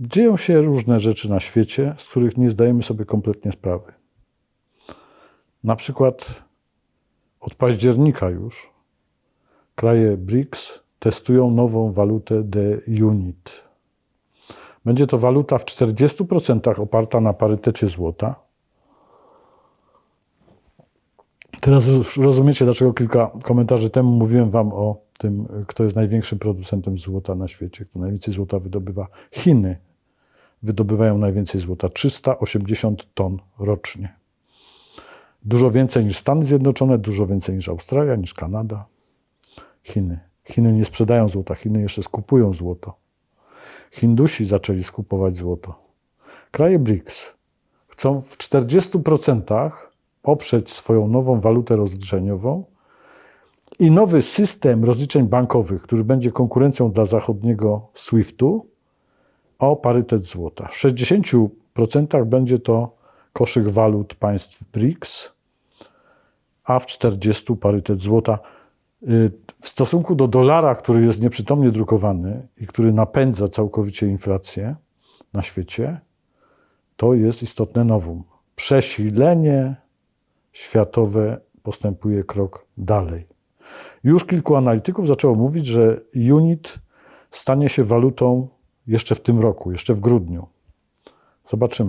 Dzieją się różne rzeczy na świecie, z których nie zdajemy sobie kompletnie sprawy. Na przykład od października już kraje BRICS testują nową walutę The Unit. Będzie to waluta w 40% oparta na parytecie złota. Teraz już rozumiecie, dlaczego kilka komentarzy temu mówiłem Wam o tym, kto jest największym producentem złota na świecie, kto najwięcej złota wydobywa. Chiny wydobywają najwięcej złota 380 ton rocznie. Dużo więcej niż Stany Zjednoczone, dużo więcej niż Australia, niż Kanada. Chiny. Chiny nie sprzedają złota, Chiny jeszcze skupują złoto. Hindusi zaczęli skupować złoto. Kraje BRICS chcą w 40% oprzeć swoją nową walutę rozliczeniową i nowy system rozliczeń bankowych, który będzie konkurencją dla zachodniego SWIFT-u, o parytet złota. W 60% będzie to koszyk walut państw BRICS, a w 40% parytet złota. Y, W stosunku do dolara, który jest nieprzytomnie drukowany i który napędza całkowicie inflację na świecie, to jest istotne nowum. Przesilenie światowe postępuje krok dalej. Już kilku analityków zaczęło mówić, że unit stanie się walutą jeszcze w tym roku, jeszcze w grudniu. Zobaczymy.